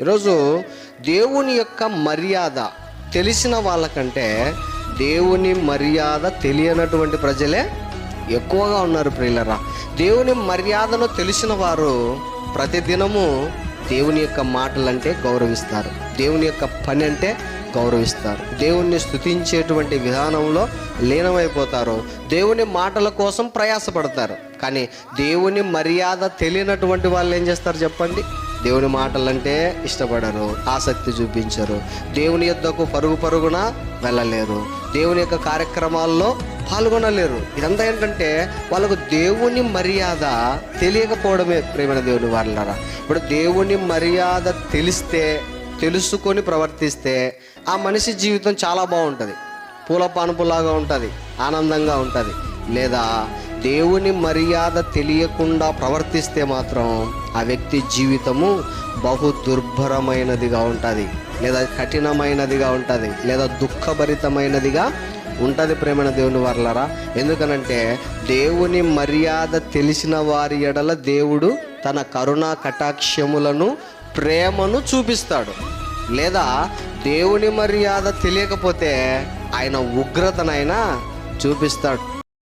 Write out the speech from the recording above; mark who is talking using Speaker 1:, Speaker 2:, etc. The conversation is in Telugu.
Speaker 1: ఈరోజు దేవుని యొక్క మర్యాద తెలిసిన వాళ్ళకంటే దేవుని మర్యాద తెలియనటువంటి ప్రజలే ఎక్కువగా ఉన్నారు ప్రియులరా. దేవుని మర్యాదను తెలిసిన వారు ప్రతిదినము దేవుని యొక్క మాటలంటే గౌరవిస్తారు. దేవుని యొక్క పని అంటే గౌరవిస్తారు. దేవుణ్ణి స్థుతించేటువంటి విధానంలో లీనమైపోతారు. దేవుని మాటల కోసం ప్రయాసపడతారు. కానీ దేవుని మర్యాద తెలియనటువంటి వాళ్ళు ఏం చేస్తారు చెప్పండి? దేవుని మాటలంటే ఇష్టపడరు ఆసక్తి చూపించరు. దేవుని యొద్దకు పరుగు పరుగున వెళ్ళలేరు. దేవుని యొక్క కార్యక్రమాల్లో పాల్గొనలేరు. ఇదంతా ఏంటంటే వాళ్ళకు దేవుని మర్యాద తెలియకపోవడమే ప్రేమైన దేవుని వాళ్ళరా ఇప్పుడు దేవుని మర్యాద తెలిస్తే తెలుసుకొని ప్రవర్తిస్తే ఆ మనిషి జీవితం చాలా బాగుంటుంది. పూల పానుపులాగా ఉంటుంది ఆనందంగా ఉంటుంది. లేదా దేవుని మర్యాద తెలియకుండా ప్రవర్తిస్తే మాత్రం ఆ వ్యక్తి జీవితము బహు దుర్భరమైనదిగా ఉంటుంది లేదా కఠినమైనదిగా ఉంటుంది లేదా దుఃఖభరితమైనదిగా ఉంటుంది ప్రేమణ దేవుని వర్లరా. ఎందుకనంటే దేవుని మర్యాద తెలిసిన వారి ఎడల దేవుడు తన కరుణా కటాక్షములను ప్రేమను చూపిస్తాడు. లేదా దేవుని మర్యాద తెలియకపోతే ఆయన ఉగ్రతనైనా చూపిస్తాడు.